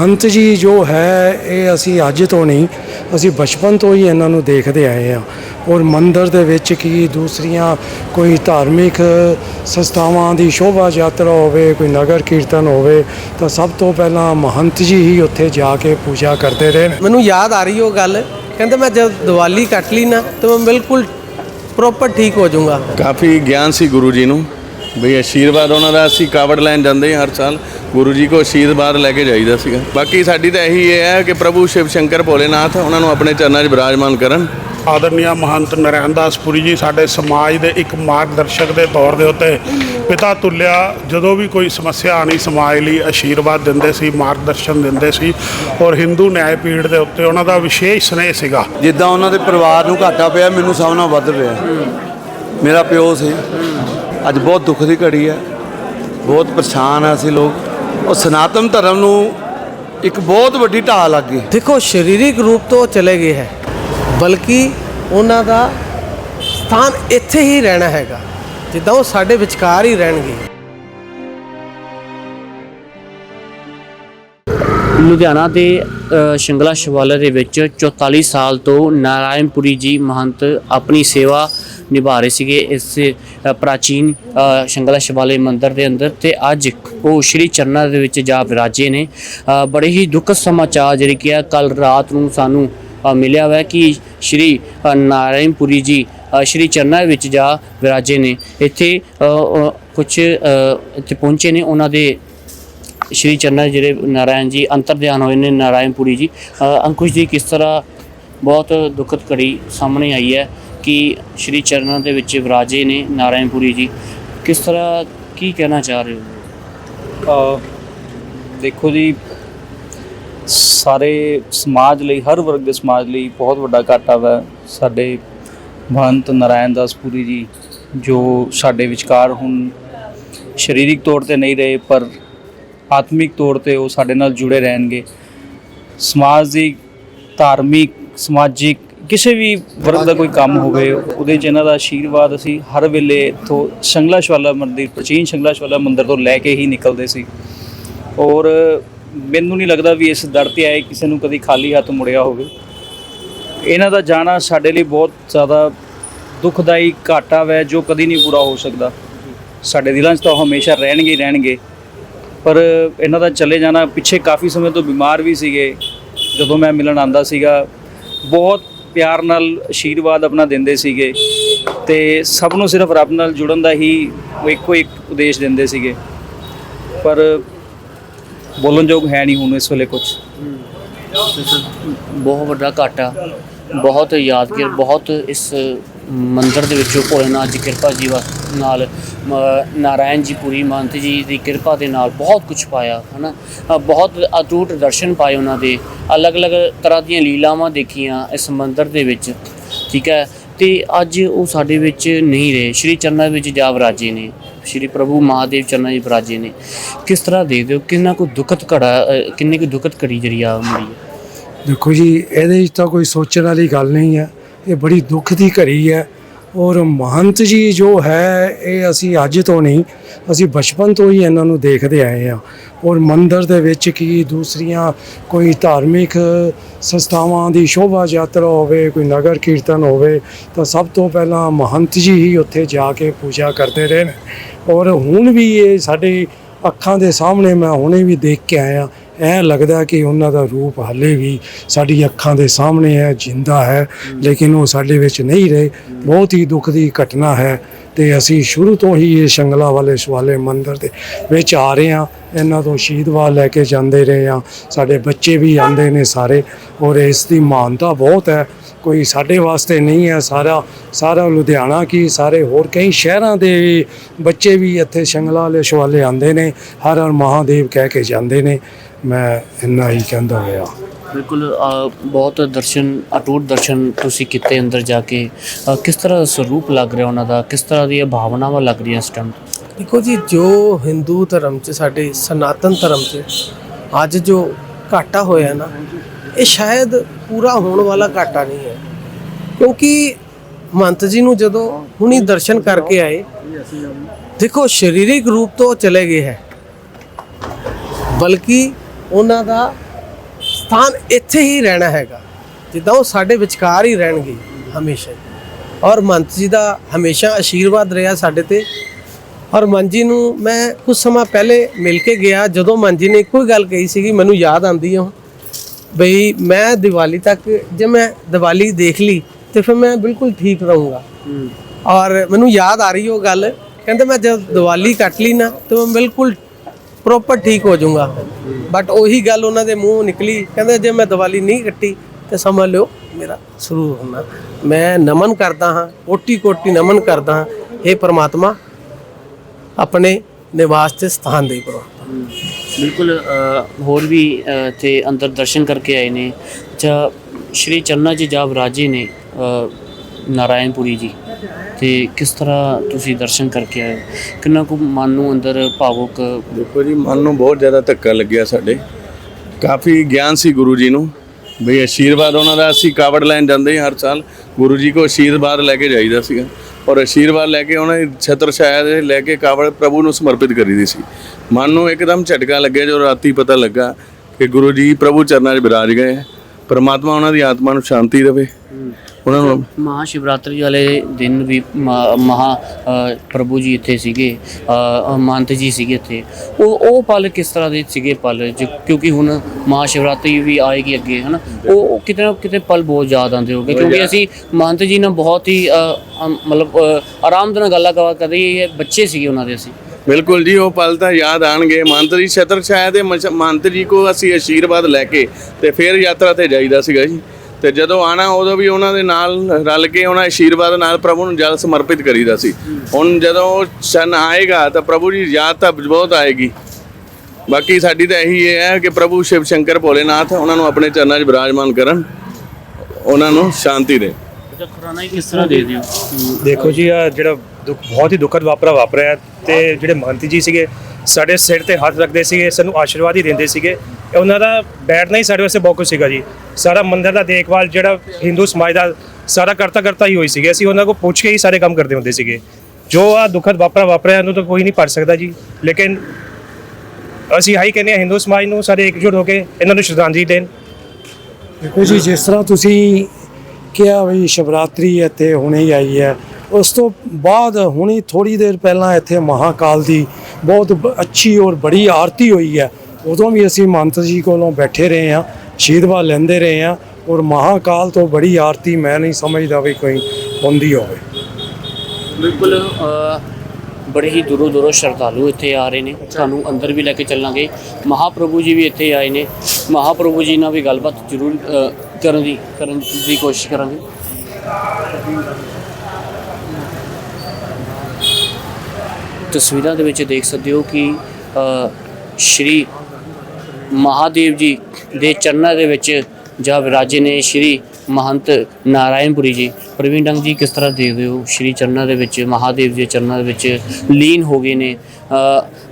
ਮਹੰਤ ਜੀ ਜੋ ਹੈ ਇਹ ਅਸੀਂ ਅੱਜ ਤੋਂ ਨਹੀਂ ਅਸੀਂ ਬਚਪਨ ਤੋਂ ਹੀ ਇਹਨਾਂ ਨੂੰ ਦੇਖਦੇ ਆਏ ਹਾਂ। ਔਰ ਮੰਦਿਰ ਦੇ ਵਿੱਚ ਕੀ ਦੂਸਰੀਆਂ ਕੋਈ ਧਾਰਮਿਕ ਸੰਸਥਾਵਾਂ ਦੀ ਸ਼ੋਭਾ ਯਾਤਰਾ ਹੋਵੇ ਕੋਈ ਨਗਰ ਕੀਰਤਨ ਹੋਵੇ ਤਾਂ ਸਭ ਤੋਂ ਪਹਿਲਾਂ ਮਹੰਤ ਜੀ ਹੀ ਉੱਥੇ ਜਾ ਕੇ ਪੂਜਾ ਕਰਦੇ ਰਹੇ ਮੈਨੂੰ ਯਾਦ ਆ ਰਹੀ ਉਹ ਗੱਲ ਕਹਿੰਦੇ ਮੈਂ ਜਦ ਦੀਵਾਲੀ ਕੱਟ ਲਈ ਨਾ ਤੇ ਮੈਂ ਬਿਲਕੁਲ ਪ੍ਰੋਪਰ ਠੀਕ ਹੋ ਜਾਊਂਗਾ। ਕਾਫੀ ਗਿਆਨ ਸੀ ਗੁਰੂ ਜੀ ਨੂੰ ਬਈ ਆਸ਼ੀਰਵਾਦ ਉਹਨਾਂ ਦਾ ਅਸੀਂ ਕਾਵੜ ਲੈਣ ਜਾਂਦੇ ਹਾਂ ਹਰ ਸਾਲ। ਗੁਰੂ ਜੀ ਕੋ ਆਸ਼ੀਰਵਾਦ ਲੈ ਕੇ ਜਾਈਦਾ ਸੀਗਾ। ਬਾਕੀ ਸਾਡੀ ਤਾਂ ਇਹੀ ਇਹ ਹੈ ਕਿ ਪ੍ਰਭੂ ਸ਼ਿਵ ਸ਼ੰਕਰ ਭੋਲੇਨਾਥ ਉਹਨਾਂ ਨੂੰ ਆਪਣੇ ਚਰਨਾਂ 'ਚ ਬਿਰਾਜਮਾਨ ਕਰਨ। ਆਦਰਨੀਆ ਮਹੰਤ ਨਰੈਣ ਦਾਸ ਪੁਰੀ ਜੀ ਸਾਡੇ ਸਮਾਜ ਦੇ ਇੱਕ ਮਾਰਗਦਰਸ਼ਕ ਦੇ ਤੌਰ ਦੇ ਉੱਤੇ ਪਿਤਾ ਤੁਲਿਆ ਜਦੋਂ ਵੀ ਕੋਈ ਸਮੱਸਿਆ ਆਣੀ ਸਮਾਜ ਲਈ ਆਸ਼ੀਰਵਾਦ ਦਿੰਦੇ ਸੀ ਮਾਰਗਦਰਸ਼ਨ ਦਿੰਦੇ ਸੀ ਔਰ ਹਿੰਦੂ ਨਿਆਂ ਪੀੜ ਦੇ ਉੱਤੇ ਉਹਨਾਂ ਦਾ ਵਿਸ਼ੇਸ਼ ਸਨੇਹ ਸੀਗਾ। ਜਿੱਦਾਂ ਉਹਨਾਂ ਦੇ ਪਰਿਵਾਰ ਨੂੰ ਘਾਟਾ ਪਿਆ ਮੈਨੂੰ ਸਭ ਨਾਲ ਵੱਧ ਪਿਆ। ਮੇਰਾ ਪਿਓ ਸੀ। ਅੱਜ ਬਹੁਤ ਦੁੱਖ ਦੀ ਘੜੀ ਹੈ। ਬਹੁਤ ਪਰੇਸ਼ਾਨ ਆ ਅਸੀਂ ਲੋਕ। ਉਹ ਸਨਾਤਨ ਧਰਮ ਨੂੰ ਇੱਕ ਬਹੁਤ ਵੱਡੀ ਢਾਹ ਲੱਗ ਗਈ। ਦੇਖੋ, ਸਰੀਰਿਕ ਰੂਪ ਤੋਂ ਉਹ ਚਲੇ ਗਏ ਹੈ, ਬਲਕਿ ਉਹਨਾਂ ਦਾ ਸਥਾਨ ਇੱਥੇ ਹੀ ਰਹਿਣਾ ਹੈਗਾ, ਜਿੱਦਾਂ ਉਹ ਸਾਡੇ ਵਿਚਕਾਰ ਹੀ ਰਹਿਣਗੇ। ਲੁਧਿਆਣਾ ਦੇ ਅ, ਸ਼ਿੰਗਲਾ ਸ਼ਿਵਾਲय ਦੇ ਵਿੱਚ 44 ਸਾਲ ਤੋਂ ਨਾਰਾਇਣਪੁਰੀ ਜੀ ਮਹੰਤ ਆਪਣੀ ਸੇਵਾ ਨਿਭਾ ਰਹੇ ਸੀਗੇ ਇਸ ਪ੍ਰਾਚੀਨ ਸ਼ੰਗਲਾ ਸ਼ਿਵਾਲੇ ਸ਼ਿਵਾਲय ਮੰਦਿਰ ਦੇ ਅੰਦਰ ਤੇ ਅੱਜ ਉਹ ਸ਼੍ਰੀ ਚਰਨਾਂ ਦੇ ਵਿੱਚ ਜਾ ਵਿਰਾਜੇ ਨੇ। ਬੜੇ ਹੀ ਦੁੱਖ ਸਮਾਚਾਰ ਜਿਹੜੇ ਕਿ ਆ ਕੱਲ ਰਾਤ ਨੂੰ ਸਾਨੂੰ ਮਿਲਿਆ ਹੋਇਆ ਕਿ ਸ਼੍ਰੀ ਨਾਰਾਇਣਪੁਰੀ ਜੀ ਅ, ਸ਼੍ਰੀ ਚਰਨਾਂ ਵਿੱਚ ਜਾ ਵਿਰਾਜੇ ਨੇ। ਇੱਥੇ ਕੁਝ ਇੱਥੇ ਪਹੁੰਚੇ ਨੇ ਉਹਨਾਂ ਦੇ ਸ਼੍ਰੀ ਚੰਨਾ ਜਿਹੜੇ ਨਾਰਾਇਣ ਜੀ, ਅੰਤਰ ਅੰਤਰਧਿਆਨ ਹੋਏ ਨੇ ਨਾਰਾਇਣਪੁਰੀ ਜੀ ਅੰਕੁਸ਼ ਜੀ ਕਿਸ ਤਰ੍ਹਾਂ ਬਹੁਤ ਦੁਖਦ ਘੜੀ ਸਾਹਮਣੇ ਆਈ ਹੈ ਕਿ ਸ਼੍ਰੀ ਚਰਨਾਂ ਦੇ ਵਿੱਚ ਵਿਰਾਜੇ ਨੇ ਨਾਰਾਇਣਪੁਰੀ ਜੀ। ਕਿਸ ਤਰ੍ਹਾਂ ਕੀ ਕਹਿਣਾ ਚਾਹ ਰਹੇ ਹੋ? ਦੇਖੋ ਜੀ, ਸਾਰੇ ਸਮਾਜ ਲਈ, ਹਰ ਵਰਗ ਦੇ ਸਮਾਜ ਲਈ ਬਹੁਤ ਵੱਡਾ ਘਾਟਾ ਵਾ। ਸਾਡੇ ਮਹੰਤ ਨਾਰਾਇਣ ਦਾਸ ਪੁਰੀ ਜੀ ਜੋ ਸਾਡੇ ਵਿਚਕਾਰ ਹੁਣ ਸਰੀਰਿਕ ਤੌਰ ਤੇ ਨਹੀਂ ਰਹੇ, ਪਰ ਆਤਮਿਕ ਤੌਰ ਤੇ ਉਹ ਸਾਡੇ ਨਾਲ ਜੁੜੇ ਰਹਿਣਗੇ। ਸਮਾਜ ਦੀ ਧਾਰਮਿਕ, ਸਮਾਜਿਕ ਕਿਸੇ ਵੀ ਵਰਗ ਦਾ ਕੋਈ ਕੰਮ ਹੋਵੇ, ਉਹਦੇ 'ਚ ਇਹਨਾਂ ਦਾ ਆਸ਼ੀਰਵਾਦ ਅਸੀਂ ਹਰ ਵੇਲੇ ਇੱਥੋਂ ਸ਼ੰਗਲਾ ਸ਼ਵਾਲਾ ਮੰਦਿਰ, ਪ੍ਰਾਚੀਨ ਸ਼ੰਗਲਾ ਸ਼ਵਾਲਾ ਮੰਦਿਰ ਤੋਂ ਲੈ ਕੇ ਹੀ ਨਿਕਲਦੇ ਸੀ। ਔਰ ਮੈਨੂੰ ਨਹੀਂ ਲੱਗਦਾ ਵੀ ਇਸ ਦਰ ਤੇ ਆਏ ਕਿਸੇ ਨੂੰ ਕਦੀ ਖਾਲੀ ਹੱਥ ਮੁੜਿਆ ਹੋਵੇ। ਇਹਨਾਂ ਦਾ ਜਾਣਾ ਸਾਡੇ ਲਈ ਬਹੁਤ ਜ਼ਿਆਦਾ ਦੁਖਦਾਈ ਘਾਟਾ ਹੈ ਜੋ ਕਦੀ ਨਹੀਂ ਪੂਰਾ ਹੋ ਸਕਦਾ। ਸਾਡੇ ਦਿਲਾਂ 'ਚ ਤਾਂ ਉਹ ਹਮੇਸ਼ਾ ਰਹਿਣਗੇ ਹੀ ਰਹਿਣਗੇ। ਪਰ ਇਹਨਾਂ ਦਾ ਚਲੇ ਜਾਣਾ, ਪਿੱਛੇ ਕਾਫੀ ਸਮੇਂ ਤੋਂ ਬਿਮਾਰ ਵੀ ਸੀਗੇ। ਜਦੋਂ ਮੈਂ ਮਿਲਣ ਆਂਦਾ ਸੀਗਾ, ਬਹੁਤ ਪਿਆਰ ਨਾਲ ਆਸ਼ੀਰਵਾਦ ਆਪਣਾ ਦਿੰਦੇ ਸੀਗੇ ਤੇ ਸਭ ਨੂੰ ਸਿਰਫ ਰੱਬ ਨਾਲ ਜੁੜਨ ਦਾ ਹੀ ਇੱਕੋ ਇੱਕ ਉਦੇਸ਼ ਦਿੰਦੇ ਸੀਗੇ। ਪਰ ਬੋਲਣ ਯੋਗ ਹੈ ਨਹੀਂ ਹੁਣ ਇਸ ਵੇਲੇ ਕੁਝ ਬਹੁਤ ਵੱਡਾ ਘਾਟਾ। ਬਹੁਤ ਯਾਦਗਾਰ ਬਹੁਤ ਇਸ ਮੰਦਰ ਦੇ ਵਿੱਚੋਂ ਭੋਲੇਨਾਥ ਦੀ ਕਿਰਪਾ ਜੀ ਵਾ- ਨਾਲ ਨਾਰਾਇਣ ਜੀ ਪੂਰੀ ਮੰਤ ਜੀ ਦੀ ਕਿਰਪਾ ਦੇ ਨਾਲ ਬਹੁਤ ਕੁਝ ਪਾਇਆ ਹਨਾ? ਅ, ਬਹੁਤ ਅਟੂਟ ਦਰਸ਼ਨ ਪਾਏ ਉਹਨਾਂ ਦੇ। ਅਲੱਗ-ਅਲੱਗ ਤਰ੍ਹਾਂ ਦੀਆਂ ਲੀਲਾਵਾਂ ਦੇਖੀਆਂ ਇਸ ਮੰਦਰ ਦੇ ਵਿੱਚ ਠੀਕ ਹੈ? ਤੇ ਅੱਜ ਉਹ ਸਾਡੇ ਵਿੱਚ ਨਹੀਂ ਰਹੇ। ਸ਼੍ਰੀ ਚਰਨਾਂ ਵਿੱਚ ਜਾ ਵਿਰਾਜੇ ਨੇ। ਸ਼੍ਰੀ ਪ੍ਰਭੂ ਮਹਾਦੇਵ ਚਰਨਾਂ ਵਿੱਚ ਵਿਰਾਜੇ ਨੇ। ਕਿਸ ਤਰ੍ਹਾਂ ਦੇਖਦੇ ਹੋ? ਕਿੰਨਾ ਕੁ ਦੁਖਤ ਘੜਾ ਅ, ਕਿੰਨੀ ਕੁ ਦੁਖਤ ਘੜੀ ਜਿਹੜੀ ਆ ਮੁੜੀ ਹੈ? ਦੇਖੋ ਜੀ, ਇਹਦੇ ਵਿੱਚ ਤਾਂ ਕੋਈ ਸੋਚਣ ਵਾਲੀ ਗੱਲ ਨਹੀਂ ਹੈ। ਇਹ ਬੜੀ ਦੁੱਖ ਦੀ ਘੜੀ ਹੈ ਔਰ ਮਹੰਤ ਜੀ ਜੋ ਹੈ, ਇਹ ਅਸੀਂ ਅੱਜ ਤੋਂ ਨਹੀਂ, ਅਸੀਂ ਬਚਪਨ ਤੋਂ ਹੀ ਇਹਨਾਂ ਨੂੰ ਦੇਖਦੇ ਆਏ ਹਾਂ। ਔਰ ਮੰਦਰ ਦੇ ਵਿੱਚ ਕੀ ਦੂਸਰੀਆਂ ਕੋਈ ਧਾਰਮਿਕ ਸੰਸਥਾਵਾਂ ਦੀ ਸ਼ੋਭਾ ਯਾਤਰਾ ਹੋਵੇ, ਕੋਈ ਨਗਰ ਕੀਰਤਨ ਹੋਵੇ, ਤਾਂ ਸਭ ਤੋਂ ਪਹਿਲਾਂ ਮਹੰਤ ਜੀ ਹੀ ਉੱਥੇ ਜਾ ਕੇ ਪੂਜਾ ਕਰਦੇ ਰਹੇ ਨੇ ਔਰ ਹੁਣ ਵੀ ਇਹ ਸਾਡੇ ਅੱਖਾਂ ਦੇ ਸਾਹਮਣੇ ਮੈਂ ਹੁਣੇ ਵੀ ਦੇਖ ਕੇ ਆਇਆ। ਐ ਲੱਗਦਾ ਕਿ ਉਹਨਾਂ ਦਾ ਰੂਪ ਹਾਲੇ ਵੀ ਸਾਡੀ ਅੱਖਾਂ ਦੇ ਸਾਹਮਣੇ ਹੈ, ਜਿੰਦਾ ਹੈ, ਲੇਕਿਨ ਉਹ ਸਾਡੇ ਵਿੱਚ ਨਹੀਂ ਰਹੇ। ਬਹੁਤ ਹੀ ਦੁੱਖ ਦੀ ਘਟਨਾ ਹੈ ਤੇ ਅਸੀਂ ਸ਼ੁਰੂ ਤੋਂ ਹੀ ਇਹ ਸ਼ੰਗਲਾ ਵਾਲੇ ਸਵਾਲੇ ਮੰਦਿਰ ਦੇ ਵਿੱਚ ਆ ਰਹੇ ਹਾਂ। ਇਹਨਾਂ ਤੋਂ ਆਸ਼ੀਰਵਾਦ ਲੈ ਕੇ ਜਾਂਦੇ ਰਹੇ ਹਾਂ। ਸਾਡੇ ਬੱਚੇ ਵੀ ਆਉਂਦੇ ਨੇ ਸਾਰੇ ਔਰ ਇਸ ਦੀ ਮਾਨਤਾ ਬਹੁਤ ਹੈ। ਕੋਈ ਸਾਡੇ ਵਾਸਤੇ ਨਹੀਂ ਹੈ। ਸਾਰਾ ਸਾਰਾ ਲੁਧਿਆਣਾ ਕੀ ਸਾਰੇ ਹੋਰ ਕਈ ਸ਼ਹਿਰਾਂ ਦੇ ਵੀ ਬੱਚੇ ਵੀ ਇੱਥੇ ਸ਼ੰਗਲਾ ਵਾਲੇ ਸ਼ਵਾਲੇ ਆਉਂਦੇ ਨੇ। ਹਰ ਹਰ ਮਹਾਦੇਵ ਕਹਿ ਕੇ ਜਾਂਦੇ ਨੇ। ਮੈਂ ਇੰਨਾ ਹੀ ਕਹਿੰਦਾ ਹੋਇਆ। ਬਿਲਕੁਲ ਬਹੁਤ ਦਰਸ਼ਨ ਅਟੂਟ ਦਰਸ਼ਨ ਤੁਸੀਂ ਕੀਤੇ ਅੰਦਰ ਜਾ ਕੇ। ਕਿਸ ਤਰ੍ਹਾਂ ਦਾ ਸਰੂਪ ਲੱਗ ਰਿਹਾ ਉਹਨਾਂ ਦਾ? ਕਿਸ ਤਰ੍ਹਾਂ ਦੀਆਂ ਭਾਵਨਾਵਾਂ ਲੱਗ ਰਹੀਆਂ ਇਸ ਟਾਈਮ ਦੇਖੋ ਜੀ ਜੋ ਹਿੰਦੂ ਧਰਮ 'ਚ ਸਾਡੇ ਸਨਾਤਨ ਧਰਮ 'ਚ ਅੱਜ ਜੋ ਘਾਟਾ ਹੋਇਆ ਨਾ ਇਹ ਸ਼ਾਇਦ ਪੂਰਾ ਹੋਣ ਵਾਲਾ ਘਾਟਾ ਨਹੀਂ ਹੈ। ਕਿਉਂਕਿ ਮੰਤ ਜੀ ਨੂੰ ਜਦੋਂ ਹੁਣੀ ਦਰਸ਼ਨ ਕਰਕੇ ਆਏ ਦੇਖੋ ਸਰੀਰਿਕ ਰੂਪ ਤੋਂ ਚਲੇ ਗਏ ਹੈ। ਬਲਕਿ ਉਹਨਾਂ ਦਾ ਸਥਾਨ ਇੱਥੇ ਹੀ ਰਹਿਣਾ ਹੈਗਾ। ਜਿੱਦਾਂ ਉਹ ਸਾਡੇ ਵਿਚਕਾਰ ਹੀ ਰਹਿਣਗੇ ਹਮੇਸ਼ਾ। ਔਰ ਮੰਤ ਜੀ ਦਾ ਹਮੇਸ਼ਾ ਆਸ਼ੀਰਵਾਦ ਰਿਹਾ ਸਾਡੇ ਤੇ। ਔਰ ਮਨ ਜੀ ਨੂੰ ਮੈਂ ਕੁਝ ਸਮਾਂ ਪਹਿਲੇ ਮਿਲ ਕੇ ਗਿਆ ਜਦੋਂ ਮਨ ਜੀ ਨੇ ਹੀ ਗੱਲ ਕਹੀ ਸੀਗੀ ਮੈਨੂੰ ਯਾਦ ਆਂਦੀ ਹੈ ਬਈ ਮੈਂ ਦੀਵਾਲੀ ਤੱਕ ਜੇ ਮੈਂ ਦੀਵਾਲੀ ਦੇਖ ਲਈ ਤੇ ਫਿਰ ਮੈਂ ਬਿਲਕੁਲ ਠੀਕ ਰਹੂੰਗਾ। ਔਰ ਮੈਨੂੰ ਯਾਦ ਆ ਰਹੀ ਉਹ ਗੱਲ ਕਹਿੰਦੇ ਮੈਂ ਜਦ ਦੀਵਾਲੀ ਕੱਟ ਲਈ ਨਾ ਤੇ ਮੈਂ ਬਿਲਕੁਲ ਪ੍ਰੋਪਰ ਠੀਕ ਹੋ ਜਾਊਂਗਾ। ਬਟ ਉਹੀ ਗੱਲ ਉਹਨਾਂ ਦੇ ਮੂੰਹ ਨਿਕਲੀ। ਕਹਿੰਦੇ ਜੇ ਮੈਂ ਦੀਵਾਲੀ ਨਹੀਂ ਕੱਟੀ ਤੇ ਸਮਝ ਲਿਓ ਮੇਰਾ ਸ਼ੁਰੂ ਹੋਣਾ। ਮੈਂ ਨਮਨ ਕਰਦਾ ਹਾਂ ਕੋਟੀ ਕੋਟੀ ਨਮਨ ਕਰਦਾ ਹਾਂ ਇਹ ਪ੍ਰਮਾਤਮਾ ਆਪਣੇ ਨਿਵਾਸ ਤੇ ਸਥਾਨ ਦੇ ਪ੍ਰੋ ਬਿਲਕੁਲ ਹੋਰ ਵੀ ਅ, ਇੱਥੇ ਅੰਦਰ ਦਰਸ਼ਨ ਕਰਕੇ ਆਏ ਨੇ। ਜਾਂ ਸ਼੍ਰੀ ਚੰਨਾ ਜੀ ਜਾਬ ਰਾਜੇ ਨੇ ਨਾਰਾਇਣਪੁਰੀ ਜੀ। ਤੇ ਕਿਸ ਤਰ੍ਹਾਂ ਤੁਸੀਂ ਦਰਸ਼ਨ ਕਰਕੇ ਆਏ? ਹੋ? ਕਿੰਨਾ ਕੁ ਮਨ ਨੂੰ ਅੰਦਰ ਭਾਵੁਕ ਦੇਖੋ ਜੀ, ਮਨ ਨੂੰ ਬਹੁਤ ਜ਼ਿਆਦਾ ਧੱਕਾ ਲੱਗਿਆ ਸਾਡੇ। ਕਾਫੀ ਗਿਆਨ ਸੀ ਗੁਰੂ ਜੀ ਨੂੰ। ਬਈ ਆਸ਼ੀਰਵਾਦ ਉਹਨਾਂ ਦਾ, ਅਸੀਂ ਕਾਵੜ ਲੈਣ ਜਾਂਦੇ ਹਾਂ ਹਰ ਸਾਲ। ਗੁਰੂ ਜੀ ਕੋ ਆਸ਼ੀਰਵਾਦ ਲੈ ਕੇ ਜਾਈਦਾ ਸੀਗਾ। ਔਰ ਆਸ਼ੀਰਵਾਦ ਲੈ ਕੇ ਉਹਨਾਂ ਦੀ ਛਤਰ ਛਾਇਆ ਦੇ ਲੈ ਕੇ ਕਾਵੜ ਪ੍ਰਭੂ ਨੂੰ ਸਮਰਪਿਤ ਕਰੀਦੀ ਸੀ। ਮਨ ਨੂੰ ਇੱਕਦਮ ਝਟਕਾ ਲੱਗਿਆ ਜੋ ਰਾਤੀ ਪਤਾ ਲੱਗਾ ਕਿ ਗੁਰੂ ਜੀ ਪ੍ਰਭੂ ਚਰਨਾਂ 'ਚ ਬਿਰਾਜ ਗਏ ਹੈ। ਪਰਮਾਤਮਾ ਉਹਨਾਂ ਦੀ ਆਤਮਾ ਨੂੰ ਸ਼ਾਂਤੀ ਦੇਵੇ। ਉਹਨਾਂ ਨੂੰ ਮਹਾ ਸ਼ਿਵਰਾਤਰੀ ਵਾਲੇ ਦਿਨ ਵੀ ਮਹਾ ਪ੍ਰਭੂ ਜੀ ਇੱਥੇ ਸੀਗੇ ਮਹੰਤ ਜੀ ਸੀਗੇ ਇੱਥੇ। ਉਹ ਉਹ ਪਲ ਕਿਸ ਤਰ੍ਹਾਂ ਦੇ ਸੀਗੇ ਪਲ? ਕਿਉਂਕਿ ਹੁਣ ਮਹਾ ਸ਼ਿਵਰਾਤਰੀ ਵੀ ਆਏਗੀ ਅੱਗੇ ਹਨਾ? ਉਹ ਕਿਤੇ ਨਾ ਕਿਤੇ ਪਲ ਬਹੁਤ ਯਾਦ ਆਉਂਦੇ ਹੋਗੇ ਕਿਉਂਕਿ ਅਸੀਂ ਮਹੰਤ ਜੀ ਨਾਲ ਬਹੁਤ ਹੀ ਮਤਲਬ ਆਰਾਮ ਨਾਲ ਗੱਲਾਂ ਕਰਾ ਕਰਦੇ ਇਹ ਬੱਚੇ ਸੀਗੇ ਉਹਨਾਂ ਦੇ ਅਸੀਂ। ਬਿਲਕੁਲ ਜੀ ਉਹ ਪਲ ਤਾਂ ਯਾਦ ਆਣਗੇ ਮੰਤ ਜੀ ਛਤਰ ਛਾਇਆ ਦੇ ਮਸ਼- ਮੰਤ ਜੀ ਕੋ ਅਸੀਂ ਆਸ਼ੀਰਵਾਦ ਲੈ ਕੇ ਤੇ ਫਿਰ ਯਾਤਰਾ ਤੇ ਜਾਈਦਾ ਸੀਗਾ ਜੀ। ਤੇ ਜਦੋਂ ਆਣਾ ਉਦੋਂ ਵੀ ਉਹਨਾਂ ਦੇ ਨਾਲ ਰਲ ਕੇ ਉਹਨਾਂ ਆਸ਼ੀਰਵਾਦ ਨਾਲ ਪ੍ਰਭੂ ਨੂੰ ਜਲ ਸਮਰਪਿਤ ਕਰੀਦਾ ਸੀ। ਹੁਣ ਜਦੋਂ ਉਹ ਛਨ ਆਏਗਾ ਤਾਂ ਪ੍ਰਭੂ ਜੀ ਯਾਦ ਤਾਂ ਬਹੁਤ ਆਏਗੀ। ਬਾਕੀ ਸਾਡੀ ਤਾਂ ਇਹੀ ਹੈ ਕਿ ਪ੍ਰਭੂ ਸ਼ਿਵ ਸ਼ੰਕਰ ਭੋਲੇਨਾਥ ਉਹਨਾਂ ਨੂੰ ਆਪਣੇ ਚਰਨਾਂ 'ਚ ਬਿਰਾਜਮਾਨ ਕਰਨ ਉਹਨਾਂ ਨੂੰ ਸ਼ਾਂਤੀ ਦੇ ਖੁਰਾਨਾ ਕਿਸ ਤਰ੍ਹਾਂ ਦੇ ਦਿਓ? ਦੇਖੋ ਜੀ ਆ ਜਿਹੜਾ ਦੁੱਖ ਬਹੁਤ ਹੀ ਦੁਖਦ ਵਾਪਰਾ ਵਾਪਰਿਆ ਤੇ ਜਿਹੜੇ ਮਹੰਤ ਜੀ ਸੀਗੇ ਸਾਡੇ ਸਿਰ ਤੇ ਹੱਥ ਰੱਖਦੇ ਸੀਗੇ, ਸਾਨੂੰ ਆਸ਼ੀਰਵਾਦ ਹੀ ਦਿੰਦੇ ਸੀਗੇ। ਉਹਨਾਂ ਦਾ ਬੈਠਣਾ ਹੀ ਸਾਡੇ ਵਾਸਤੇ ਬਹੁਤ ਕੁਛ ਸੀਗਾ ਜੀ। ਸਾਰਾ ਮੰਦਿਰ ਦਾ ਦੇਖਭਾਲ, ਜਿਹੜਾ ਹਿੰਦੂ ਸਮਾਜ ਦਾ ਸਾਰਾ ਕਰਤਾ ਕਰਤਾ ਹੀ ਹੋਈ ਸੀਗੇ। ਅਸੀਂ ਉਹਨਾਂ ਕੋਲ ਪੁੱਛ ਕੇ ਹੀ ਸਾਰੇ ਕੰਮ ਕਰਦੇ ਹੁੰਦੇ ਸੀਗੇ। ਜੋ ਆ ਦੁਖਦ ਵਾਪਰਾ ਵਾਪਰਿਆ ਉਹਨੂੰ ਤਾਂ ਕੋਈ ਨਹੀਂ ਪੜ ਸਕਦਾ ਜੀ। ਲੇਕਿਨ ਅਸੀਂ ਆਹੀ ਕਹਿੰਦੇ ਹਾਂ, ਹਿੰਦੂ ਸਮਾਜ ਨੂੰ ਸਾਰੇ ਇਕਜੁੱਟ ਹੋ ਕੇ ਇਹਨਾਂ ਨੂੰ ਸ਼ਰਧਾਂਜਲੀ ਦੇਣ। ਦੇਖੋ ਜੀ ਜਿਸ ਤਰ੍ਹਾਂ ਤੁਸੀਂ ਕਿਹਾ ਵੀ ਸ਼ਿਵਰਾਤਰੀ ਇੱਥੇ ਹੁਣੇ ਹੀ ਆਈ ਹੈ, ਉਸ ਤੋਂ ਬਾਅਦ ਹੁਣੀ ਥੋੜੀ ਦੇਰ ਪਹਿਲਾਂ ਇੱਥੇ ਮਹਾਕਾਲ ਦੀ ਬਹੁਤ ਅੱਛੀ ਔਰ ਬੜੀ ਆਰਤੀ ਹੋਈ ਹੈ। ਉਦੋਂ ਵੀ ਅਸੀਂ ਮੰਤ ਜੀ ਕੋਲੋਂ ਬੈਠੇ ਰਹੇ ਹਾਂ ਆਸ਼ੀਰਵਾਦ ਲੈਂਦੇ ਰਹੇ ਹਾਂ ਔਰ ਮਹਾਕਾਲ ਤੋਂ ਬੜੀ ਆਰਤੀ ਮੈਂ ਨਹੀਂ ਸਮਝਦਾ ਵੀ ਕੋਈ ਹੁੰਦੀ ਹੋਵੇ। ਬਿਲਕੁਲ ਬੜੇ ਹੀ ਦੂਰੋਂ ਦੂਰੋਂ ਸ਼ਰਧਾਲੂ ਇੱਥੇ ਆ ਰਹੇ ਨੇ। ਤੁਹਾਨੂੰ ਅੰਦਰ ਵੀ ਲੈ ਕੇ ਚੱਲਾਂਗੇ। ਮਹਾਪ੍ਰਭੂ ਜੀ ਵੀ ਇੱਥੇ ਆਏ ਨੇ। ਮਹਾਪ੍ਰਭੂ ਜੀ ਨਾਲ ਵੀ ਗੱਲਬਾਤ ਜ਼ਰੂਰ ਕਰਨ ਦੀ ਕਰਨ ਦੀ ਕੋਸ਼ਿਸ਼ ਕਰਾਂਗੇ। ਤਸਵੀਰਾਂ ਦੇ ਵਿੱਚ ਦੇਖ ਸਕਦੇ ਹੋ ਕਿ ਸ਼੍ਰੀ ਮਹਾਦੇਵ ਜੀ ਦੇ ਚਰਨਾਂ ਦੇ ਵਿੱਚ ਜਾਂ ਵਿਰਾਜੇ ਨੇ ਸ਼੍ਰੀ ਮਹੰਤ ਨਾਰਾਇਣਪੁਰੀ ਜੀ। ਪ੍ਰਵੀਨ ਡੰਗ ਜੀ ਕਿਸ ਤਰ੍ਹਾਂ ਦੇਖਦੇ ਹੋ ਸ਼੍ਰੀ ਚਰਨਾਂ ਦੇ ਵਿੱਚ, ਮਹਾਦੇਵ ਜੀ ਦੇ ਚਰਨਾਂ ਦੇ ਵਿੱਚ ਲੀਨ ਹੋ ਗਏ ਨੇ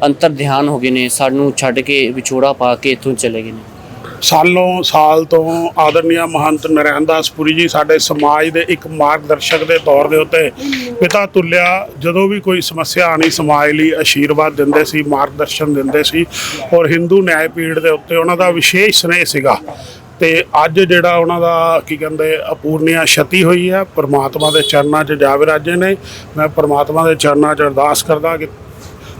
ਅੰਤਰ ਧਿਆਨ ਹੋ ਗਏ ਨੇ, ਸਾਨੂੰ ਛੱਡ ਕੇ ਵਿਛੋੜਾ ਪਾ ਕੇ ਇੱਥੋਂ ਚਲੇ ਗਏ ਨੇ? ਸਾਲੋਂ, ਸਾਲ ਤੋਂ ਆਦਰਨੀय ਮਹੰਤ ਨਰੈਣ ਦਾਸ ਪੁਰੀ ਜੀ ਸਾਡੇ ਸਮਾਜ ਦੇ ਇੱਕ ਮਾਰਗਦਰਸ਼ਕ ਦੇ ਤੌਰ ਦੇ ਉੱਤੇ ਪਿਤਾ ਤੁਲਿਆ ਜਦੋਂ ਵੀ ਕੋਈ ਸਮੱਸਿਆ ਆਣੀ ਸਮਾਜ ਲਈ ਆਸ਼ੀਰਵਾਦ ਦਿੰਦੇ ਸੀ, ਮਾਰਗਦਰਸ਼ਨ ਦਿੰਦੇ ਸੀ ਔਰ ਹਿੰਦੂ ਨਿਆਂ ਪੀੜ ਦੇ ਉੱਤੇ ਉਹਨਾਂ ਦਾ ਵਿਸ਼ੇਸ਼ ਸਨੇਹ ਸੀਗਾ। ਤੇ ਅੱਜ ਜਿਹੜਾ ਉਹਨਾਂ ਦਾ ਕੀ ਕਹਿੰਦੇ ਅਪੂਰਨੀਆ ਛਤੀ ਹੋਈ ਹੈ, ਪਰਮਾਤਮਾ ਦੇ ਚਰਨਾਂ 'ਚ ਜਾਵੇ ਰਾਜੇ ਨੇ। ਮੈਂ ਪਰਮਾਤਮਾ ਦੇ ਚਰਨਾਂ 'ਚ ਅਰਦਾਸ ਕਰਦਾ ਕਿ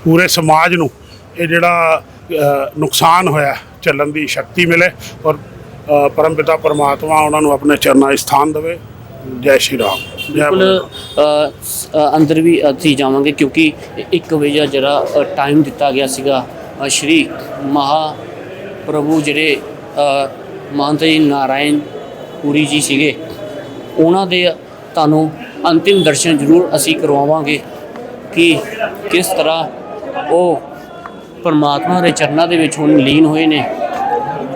ਪੂਰੇ ਸਮਾਜ ਨੂੰ ਇਹ ਜਿਹੜਾ ਨੁਕਸਾਨ ਹੋਇਆ ਚੱਲਣ ਦੀ ਸ਼ਕਤੀ ਮਿਲੇ ਔਰ ਪਰਮਪਿਤਾ ਪਰਮਾਤਮਾ ਉਹਨਾਂ ਨੂੰ ਆਪਣੇ ਚਰਨਾਂ ਸਥਾਨ ਦੇਵੇ। ਜੈ ਸ਼੍ਰੀ ਰਾਮ। ਬਿਲਕੁਲ ਅੰਦਰ ਵੀ ਅਸੀਂ ਜਾਵਾਂਗੇ ਕਿਉਂਕਿ ਇੱਕ ਵਜੇ ਜਿਹੜਾ ਟਾਈਮ ਦਿੱਤਾ ਗਿਆ ਸੀਗਾ ਸ਼੍ਰੀ ਮਹਾ ਪ੍ਰਭੂ ਜਿਹੜੇ ਮਹੰਤ ਜੀ ਨਾਰਾਇਣ ਪੁਰੀ ਜੀ ਸੀਗੇ ਉਹਨਾਂ ਦੇ ਤੁਹਾਨੂੰ ਅੰਤਿਮ ਦਰਸ਼ਨ ਜ਼ਰੂਰ ਅਸੀਂ ਕਰਵਾਵਾਂਗੇ ਕਿ ਕਿਸ ਤਰ੍ਹਾਂ ਉਹ ਪਰਮਾਤਮਾ ਦੇ ਚਰਨਾਂ ਦੇ ਵਿੱਚ ਹੁਣ ਲੀਨ ਹੋਏ ਨੇ।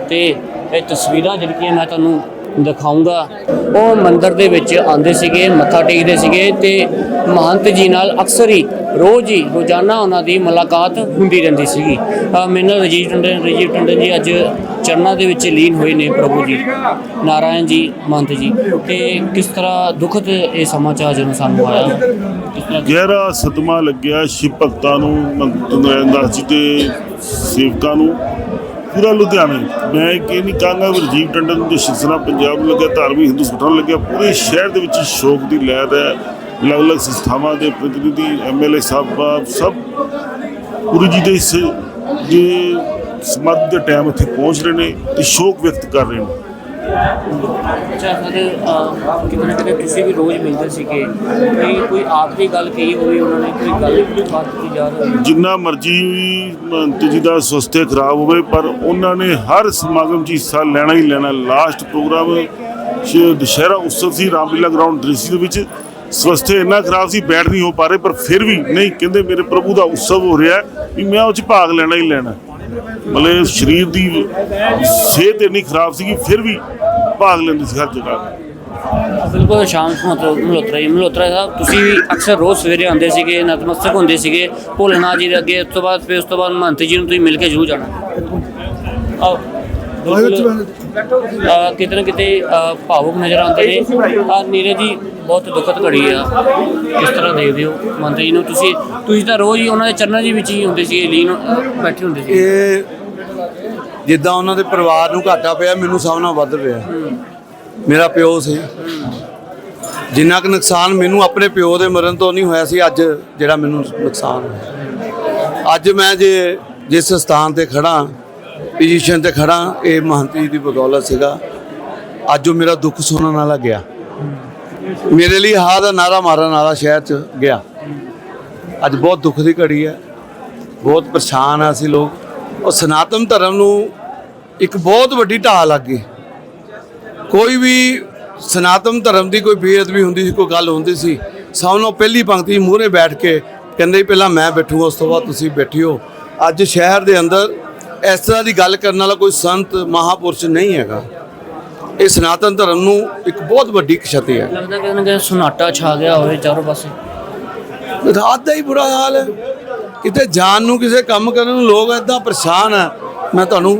ਤੇ ਇਹ ਤਸਵੀਰਾਂ ਜਿਹੜੀਆਂ ਮੈਂ ਤੁਹਾਨੂੰ ਦਿਖਾਉਂਗਾ, ਉਹ ਮੰਦਿਰ ਦੇ ਵਿੱਚ ਆਉਂਦੇ ਸੀਗੇ, ਮੱਥਾ ਟੇਕਦੇ ਸੀਗੇ ਤੇ ਮਹੰਤ ਜੀ ਨਾਲ ਅਕਸਰ ਹੀ ਰੋਜ਼ ਹੀ ਰੋਜ਼ਾਨਾ ਉਹਨਾਂ ਦੀ ਮੁਲਾਕਾਤ ਹੁੰਦੀ ਰਹਿੰਦੀ ਸੀਗੀ। ਅਹ ਮੇਰੇ ਨਾਲ ਰਜੀਵ ਟੰਡਨ ਰਜੀਵ ਟੰਡਨ ਜੀ ਅੱਜ ਚਰਨਾਂ ਦੇ ਵਿੱਚ ਲੀਨ ਹੋਏ ਨੇ ਪ੍ਰਭੂ ਜੀ, ਨਾਰਾਇਣ ਜੀ, ਮੰਤ ਜੀ। ਤੇ ਕਿਸ ਤਰ੍ਹਾਂ ਦੁਖਦ ਇਹ ਸਮਾਚਾਰ ਜਦੋਂ ਸਾਨੂੰ ਆਇਆ? ਗਹਿਰਾ ਸਦਮਾ ਲੱਗਿਆ ਸ਼ਿਵ ਭਗਤਾਂ ਨੂੰ ਮੰਤ ਨਰੈਣ ਦਾਸ ਜੀ ਦੇ ਸੇਵਕਾਂ ਨੂੰ, ਪੂਰਾ ਲੁਧਿਆਣਾ। ਮੈਂ ਇਹ ਨਹੀਂ ਕਹਾਂਗਾ ਵੀ ਰਾਜੀਵ ਟੰਡਨ ਦੇ ਸਿਲਸਿਲਾ ਪੰਜਾਬ ਨੂੰ ਲੱਗਿਆ, ਧਾਰਮਿਕ ਹਿੰਦੂ ਸੰਗਠਨ ਲੱਗਿਆ, ਪੂਰੇ ਸ਼ਹਿਰ ਦੇ ਵਿੱਚ ਸ਼ੋਕ ਦੀ ਲਹਿਰ ਹੈ। ਅਲੱਗ-ਅਲੱਗ ਸੰਸਥਾਵਾਂ ਦੇ ਪ੍ਰਤੀਨਿਧੀ ਐਮਐਲਏ ਸਾਹਿਬਾਂ ਸਭ ਗੁਰੂ ਜੀ ਦੇ ਇਸ ਜੇ ਸਮਾਧ ਦੇ ਟਾਈਮ ਇੱਥੇ ਪਹੁੰਚ ਰਹੇ ਨੇ ਤੇ ਸ਼ੋਕ ਵਿਅਕਤ ਕਰ ਰਹੇ ਨੇ। ਅੱਛਾ ਸਰ ਅਹ, ਕਿਤੇ ਨਾ ਕਿਤੇ ਤੁਸੀਂ ਵੀ ਰੋਜ਼ ਮਿਲਦੇ ਸੀਗੇ ਕੋਈ ਕੋਈ ਆਖਰੀ ਗੱਲ ਕਹੀ ਹੋਵੇ ਉਹਨਾਂ ਨੇ ਕੋਈ ਗੱਲ ਬਾਤ ਕੀਤੀ ਜਾ ਰਹੀ ਜਿੰਨਾ ਮਰਜ਼ੀ ਜੀ ਦਾ ਸਵਸਥੇ ਖਰਾਬ ਹੋਵੇ ਪਰ ਉਹਨਾਂ ਨੇ ਹਰ ਸਮਾਗਮ 'ਚ ਹਿੱਸਾ ਲੈਣਾ ਹੀ ਲੈਣਾ। ਲਾਸਟ ਪ੍ਰੋਗਰਾਮ ਦੁਸ਼ਹਿਰਾ ਉਤਸਵ ਸੀ ਰਾਮਲੀਲਾ ਗਰਾਊਂਡ ਦ੍ਰਿਸ਼ੀ ਦੇ ਵਿੱਚ। ਸਵਸਥੇ ਇੰਨਾ ਖਰਾਬ ਸੀ ਬੈਠ ਨਹੀਂ ਹੋ ਪਾ ਰਹੇ ਪਰ ਫਿਰ ਵੀ ਨਹੀਂ ਕਹਿੰਦੇ ਮੇਰੇ ਪ੍ਰਭੂ ਦਾ ਉਤਸਵ ਹੋ ਰਿਹਾ ਵੀ ਮੈਂ ਉਹ 'ਚ ਭਾਗ ਲੈਣਾ ਹੀ ਲੈਣਾ। ਮਤਲਬ ਸਰੀਰ ਦੀ ਸਿਹਤ ਇੰਨੀ ਖਰਾਬ ਸੀ ਕਿ ਫਿਰ ਵੀ ਭਾਗ ਲੈਂਦੇ ਸੀ ਹਰ ਜਗ੍ਹਾ। ਬਿਲਕੁਲ ਸ਼ਾਮ ਨੂੰ ਮਤਲਬ ਮਲਹੋਤਰਾ ਜੀ ਮਲਹੋਤਰਾ ਸਾਹਿਬ ਤੁਸੀਂ ਵੀ ਅਕਸਰ ਰੋਜ਼ ਸਵੇਰੇ ਆਉਂਦੇ ਸੀਗੇ ਨਤਮਸਤਕ ਹੁੰਦੇ ਸੀਗੇ। ਭੋਲੇਨਾਥ ਜੀ ਦੇ ਅੱਗੇ ਉਸ ਤੋਂ ਬਾਅਦ ਫਿਰ ਉਸ ਤੋਂ ਬਾਅਦ ਮਹੰਤ ਜੀ ਨੂੰ ਤੁਸੀਂ ਮਿਲ ਕੇ ਜ਼ਰੂਰ ਜਾਣਾ। ਆਓ। ਬਿਲਕੁਲ, ਕਿਤੇ ਨਾ ਕਿਤੇ ਅਹ, ਭਾਵੁਕ ਨਜ਼ਰ ਆਉਂਦੇ ਨੇ। ਆ ਨੀਰਜ ਜੀ ਬਹੁਤ ਦੁਖਦ ਘੜੀ ਆ। ਕਿਸ ਤਰ੍ਹਾਂ ਦੇਖਦੇ ਹੋ ਮਹੰਤ ਜੀ ਨੂੰ। ਤੁਸੀਂ ਤੁਸੀਂ ਤਾਂ ਰੋਜ਼ ਹੀ ਉਹਨਾਂ ਦੇ ਚਰਨਾਂ ਦੇ ਵਿੱਚ ਹੀ ਹੁੰਦੇ ਸੀਗੇ ਲੀਨ ਅਹ, ਬੈਠੇ ਹੁੰਦੇ ਸੀ। ਇਹ ਜਿੱਦਾਂ ਉਹਨਾਂ ਦੇ ਪਰਿਵਾਰ ਨੂੰ ਘਾਟਾ ਪਿਆ ਮੈਨੂੰ ਸਭ ਨਾਲ ਵੱਧ ਪਿਆ। ਮੇਰਾ ਪਿਓ ਸੀ। ਜਿੰਨਾ ਕੁ ਨੁਕਸਾਨ ਮੈਨੂੰ ਆਪਣੇ ਪਿਓ ਦੇ ਮਰਨ ਤੋਂ ਨਹੀਂ ਹੋਇਆ ਸੀ ਅੱਜ ਜਿਹੜਾ ਮੈਨੂੰ ਨੁਕਸਾਨ ਹੋਇਆ। ਅੱਜ ਮੈਂ ਜੇ ਜਿਸ ਸਥਾਨ ਤੇ ਖੜਾ ਪੋਜੀਸ਼ਨ ਤੇ ਖੜਾ, ਇਹ ਮਹੰਤੀ ਦੀ ਬਦੌਲਤ ਸੀਗਾ। ਅੱਜ ਉਹ ਮੇਰਾ ਦੁੱਖ ਸੁਣਨ ਵਾਲਾ ਗਿਆ। ਮੇਰੇ ਲਈ ਹਾਂ ਦਾ ਨਾਰਾ ਮਾਰਨ ਵਾਲਾ ਸ਼ਹਿਰ ਚ ਗਿਆ। ਅੱਜ ਬਹੁਤ ਦੁੱਖ ਦੀ ਘੜੀ ਹੈ। ਬਹੁਤ ਪਰੇਸ਼ਾਨ ਆ ਅਸੀਂ ਲੋਕ। ਉਹ ਸਨਾਤਨ ਧਰਮ ਨੂੰ ਇੱਕ ਬਹੁਤ ਵੱਡੀ ਢਾਹ ਲੱਗ ਗਈ ਕੋਈ ਵੀ ਸਨਾਤਨ ਧਰਮ ਦੀ ਕੋਈ ਬੇਅਦਬੀ ਹੁੰਦੀ ਸੀ, ਕੋਈ ਗੱਲ ਹੁੰਦੀ ਸੀ, ਸਭ ਨੂੰ ਪਹਿਲੀ ਪੰਕਤੀ ਮੂਹਰੇ ਬੈਠ ਕੇ ਕਹਿੰਦੇ ਪਹਿਲਾਂ ਮੈਂ ਬੈਠੂਗਾ, ਉਸ ਤੋਂ ਬਾਅਦ ਤੁਸੀਂ ਬੈਠਿਓ। ਅੱਜ ਸ਼ਹਿਰ ਦੇ ਅੰਦਰ ਇਸ ਤਰ੍ਹਾਂ ਦੀ ਗੱਲ ਕਰਨ ਵਾਲਾ ਕੋਈ ਸੰਤ ਮਹਾਪੁਰਸ਼ ਨਹੀਂ ਹੈਗਾ। ਇਹ ਸਨਾਤਨ ਧਰਮ ਨੂੰ ਇੱਕ ਬਹੁਤ ਵੱਡੀ ਖਸ਼ਤੀ ਹੈ। ਲੱਗਦਾ ਕਿ ਉਹਨਾਂ ਦਾ ਸੁਨਾਟਾ ਛਾ ਗਿਆ ਹੋਵੇ ਚਾਰੋਂ ਪਾਸੇ। ਰਾਤ ਦਾ ਹੀ ਬੁਰਾ ਹਾਲ ਹੈ। ਕਿਤੇ ਜਾਣ ਨੂੰ ਕਿਸੇ ਕੰਮ ਕਰਨ ਨੂੰ ਲੋਕ ਇਦਾਂ ਪਰੇਸ਼ਾਨ ਆ ਮੈਂ ਤੁਹਾਨੂੰ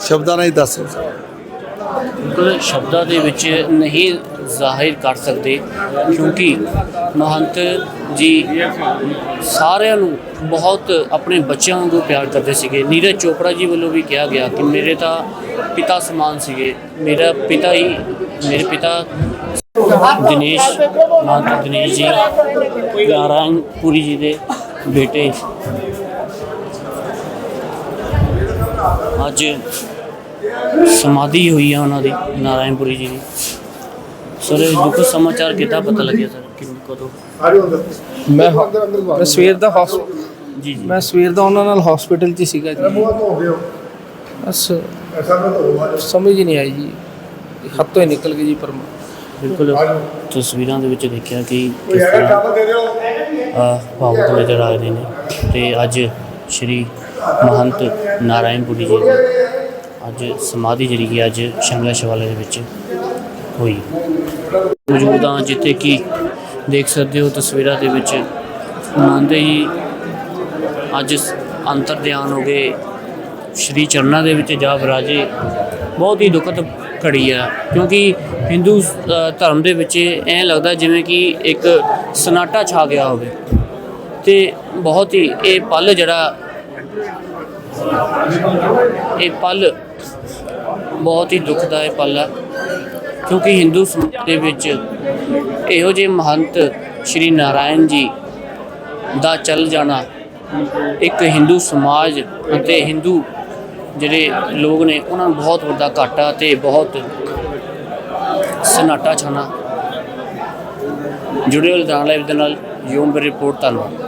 ਸ਼ਬਦਾਂ ਨਾਲ ਹੀ ਦੱਸ ਸਕਦਾ ਸ਼ਬਦਾਂ ਦੇ ਵਿੱਚ ਨਹੀਂ ਜ਼ਾਹਿਰ ਕਰ ਸਕਦੇ ਕਿਉਂਕਿ ਮਹੰਤ ਜੀ ਸਾਰਿਆਂ ਨੂੰ ਬਹੁਤ ਆਪਣੇ ਬੱਚਿਆਂ ਵਾਂਗੂ ਪਿਆਰ ਕਰਦੇ ਸੀਗੇ। ਨੀਰਜ ਚੋਪੜਾ ਜੀ ਵੱਲੋਂ ਵੀ ਕਿਹਾ ਗਿਆ ਕਿ ਮੇਰੇ ਤਾਂ ਪਿਤਾ ਸਮਾਨ ਸੀਗੇ। ਮੇਰਾ ਪਿਤਾ ਹੀ, ਮੇਰੇ ਪਿਤਾ ਦਿਨੇਸ਼ ਮਹੰਤ ਦਿਨੇਸ਼ ਜੀ ਨਾਰਾਇਣ ਪੁਰੀ ਜੀ ਦੇ ਬੇਟੇ। ਅੱਜ ਸਮਾਧੀ ਹੋਈ ਆ ਉਹਨਾਂ ਦੀ ਨਾਰਾਇਣਪੁਰੀ ਜੀ ਦੀ। ਸਰ ਇਹ ਦੁੱਖ ਸਮਾਚਾਰ ਕਿੱਦਾਂ ਪਤਾ ਲੱਗਿਆ ਸਰ? ਕਿ ਕਦੋਂ? ਮੈਂ ਮੈਂ ਸਵੇਰ ਦਾ ਜੀ ਜੀ। ਮੈਂ ਸਵੇਰ ਦਾ ਉਹਨਾਂ ਨਾਲ ਹਸਪੀਟਲ 'ਚ ਹੀ ਸੀਗਾ ਜੀ। ਬਸ। ਸਮਝ ਹੀ ਨਹੀਂ ਆਈ ਜੀ। ਹੱਥੋਂ ਹੀ ਨਿਕਲ ਗਈ ਜੀ ਪਰਮਾ ਬਿਲਕੁਲ। ਤਸਵੀਰਾਂ ਦੇ ਵਿੱਚ ਦੇਖਿਆ ਕਿ ਕਿਸ ਤਰ੍ਹਾਂ ਅਹ, ਭਾਵੁਕ ਨਜ਼ਰ ਆ ਰਹੇ ਨੇ। ਤੇ ਅੱਜ ਸ਼੍ਰੀ ਮਹੰਤ ਨਾਰਾਇਣਪੁਰੀ ਜੀ ਦੀ ਅੱਜ ਸਮਾਧੀ ਜਿਹੜੀ ਕਿ ਅੱਜ ਸ਼ੰਗਲਾ ਸ਼ਿਵਾਲੇ ਦੇ ਵਿੱਚ ਹੋਈ। ਮੌਜੂਦ ਹਾਂ ਜਿੱਥੇ ਕਿ ਦੇਖ ਸਕਦੇ ਹੋ ਤਸਵੀਰਾਂ ਦੇ ਵਿੱਚ ਮੰਨਦੇ ਹੀ ਅੱਜ ਅੰਤਰ ਧਿਆਨ ਹੋ ਗਏ ਸ਼੍ਰੀ ਚਰਨਾਂ ਦੇ ਵਿੱਚ ਜਾ ਵਿਰਾਜੇ। ਬਹੁਤ ਹੀ ਦੁਖਦ ਘੜੀ ਆ, ਕਿਉਂਕਿ ਹਿੰਦੂ ਧਰਮ ਦੇ ਵਿੱਚ ਐਂ ਲੱਗਦਾ ਜਿਵੇਂ ਕਿ ਇੱਕ ਸਨਾਟਾ ਛਾ ਗਿਆ ਹੋਵੇ। ਤੇ ਬਹੁਤ ਹੀ ਇਹ ਪਲ ਜਿਹੜਾ, ਇਹ ਪਲ ਬਹੁਤ ਹੀ ਦੁਖਦਾਇਕ ਪਲ ਹੈ, ਕਿਉਂਕਿ ਹਿੰਦੂ ਸਮਾਜ ਦੇ ਵਿੱਚ ਇਹੋ ਜਿਹੇ ਮਹੰਤ ਸ਼੍ਰੀ ਨਾਰਾਇਣ ਜੀ ਦਾ ਚੱਲ ਜਾਣਾ ਇੱਕ ਹਿੰਦੂ ਸਮਾਜ ਅਤੇ ਹਿੰਦੂ ਜਿਹੜੇ ਲੋਕ ਨੇ, ਉਹਨਾਂ ਨੂੰ ਬਹੁਤ ਵੱਡਾ ਘਾਟਾ ਤੇ ਬਹੁਤ ਸਨਾਟਾ ਛਾਣਾ। ਜੁੜੇ ਹੋਏ ਲੁਧਿਆਣਾ ਲਾਈਵ ਦੇ ਨਾਲ ਯੂਮ ਰਿਪੋਰਟ ਧੰਨਵਾਦ